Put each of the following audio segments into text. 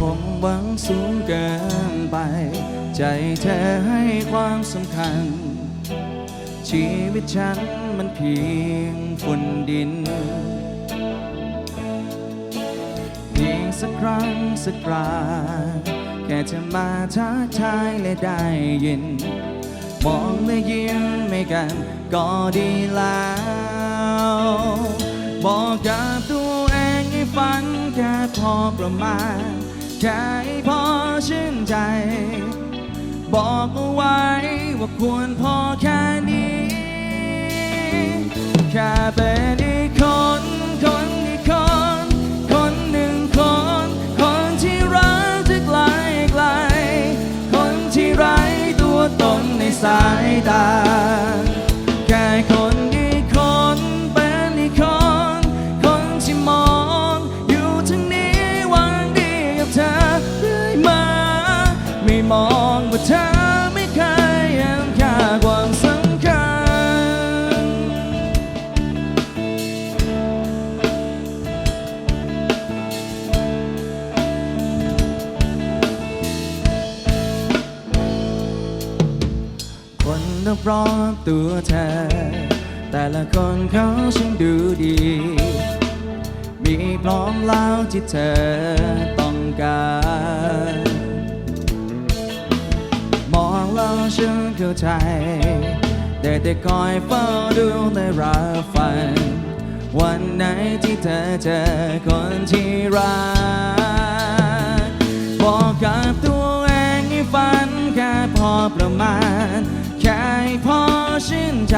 ผมบังสูงเกินไป ใจเธอให้ความสำคัญ ชีวิตฉันมันเพียงฝุ่นดิน เพียงสักครั้งสักคราแค่จะมาทักทายและได้ยิน มองและยิ้มให้กันก็ดีแล้ว บอกกับตัวเองให้ฝันแค่พอประมาณ แค่พอชื่นใจ บอกเอาไว้ว่าควรพอแค่นี้ แค่เป็นอีกคน คนรอบตัวเธอ แต่ละคนเขาช่างดูดี มีพร้อมแล้วที่เธอต้องการ มองแล้วฉันเข้าใจได้แต่คอยเฝ้าดูและรับฟังวันไหนที่เธอเจอคนที่รักบอกกับตัวเองให้ฝันแค่พอประมาณ พอชื่นใจ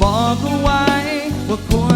บอกเอาไว้ว่าควร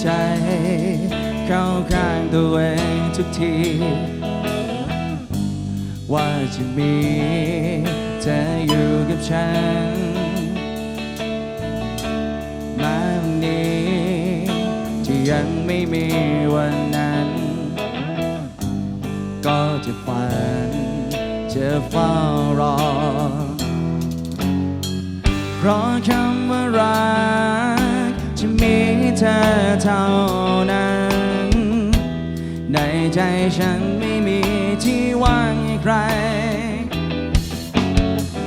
ใจ เข้าข้างตัวเองทุกที ว่าจะมีเธออยู่กับฉันมาวันนี้ที่ยังไม่มีวันนั้น ก็จะฝันจะเฝ้ารอ เพราะคำว่ารักจะมี เธอเท่านั้น ในใจฉันไม่มีที่ว่างให้ใคร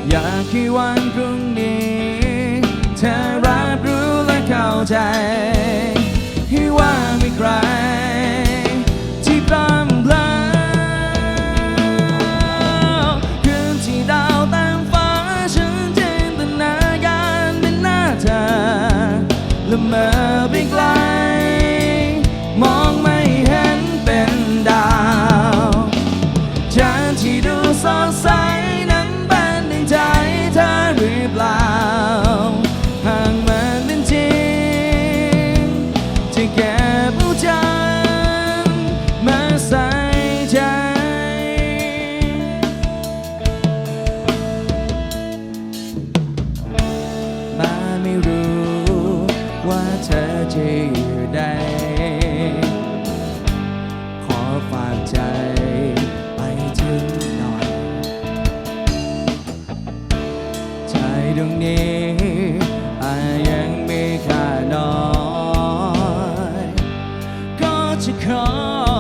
อยากให้วันพรุ่งนี้ เธอรับรู้และเข้าใจ ให้ว่างไม่ใคร ใจไปถึงหน่อย ใจดวงนี้อาจยังมีค่าน้อย ก็จะขอ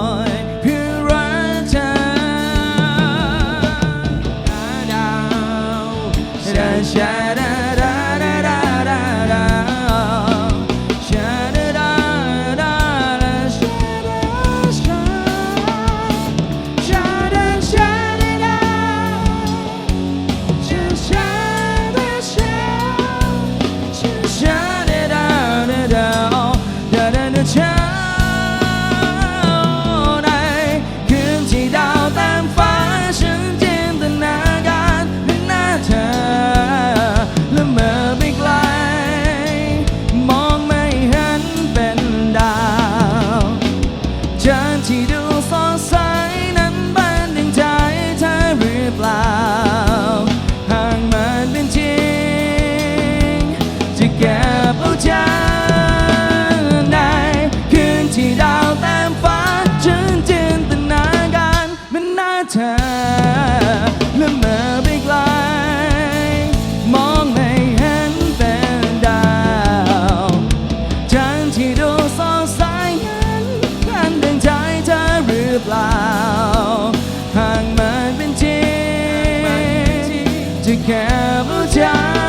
묵직해 무장